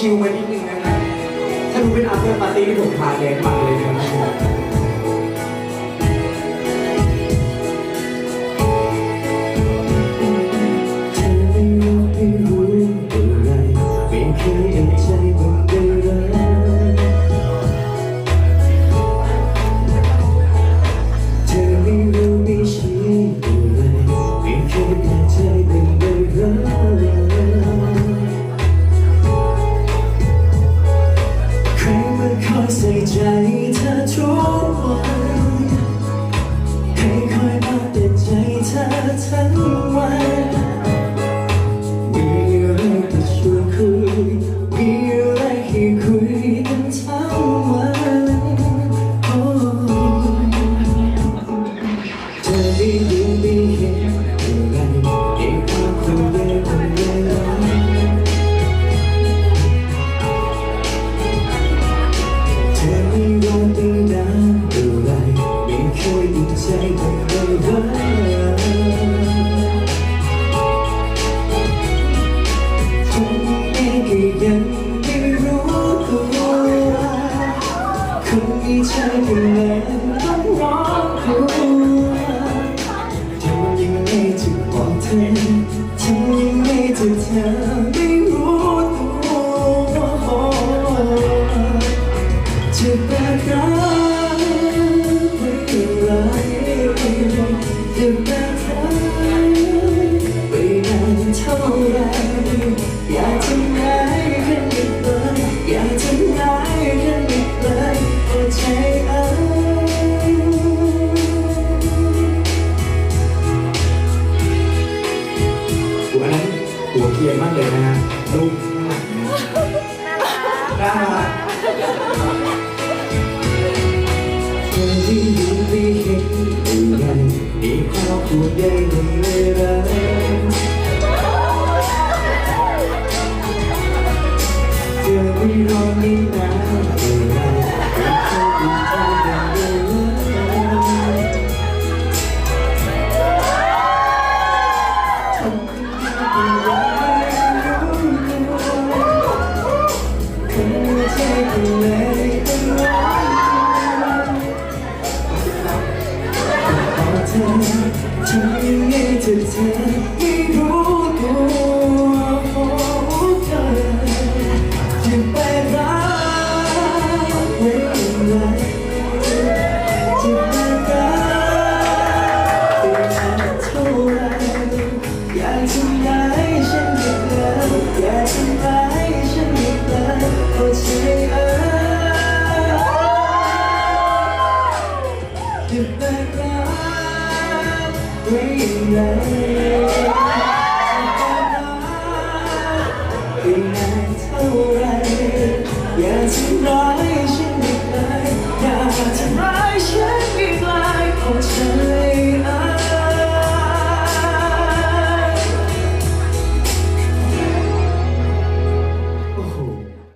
ชิวๆมานิดนึงนะครับถ้าดูเป็นอัพเตอร์ปาร์ตี้ที่ผมพาแดนมา ใส่ใจ เคยดีใจบ้างเลยว่าคนนี้ก็ยังไม่รู้ตัวคนนี้ใช่กันแล้วต้องร้องกลัวทำยังไงจะบอกเธอทำยังไงจะเธอไม่รู้ตัวจะแบกรัก ฮะนุ่มมากน่ารักคนที่อยู่ไม่เห็นอะไรมีความพูดได้ในเวลาเธอไม่รอไม่นา ธอทำยังไงจะเธอไม่รู้ตัวเธอจะไปรักไว้ยังไงจะไปรักไปนานเท่าไรอยากทำร้ายฉัน ว้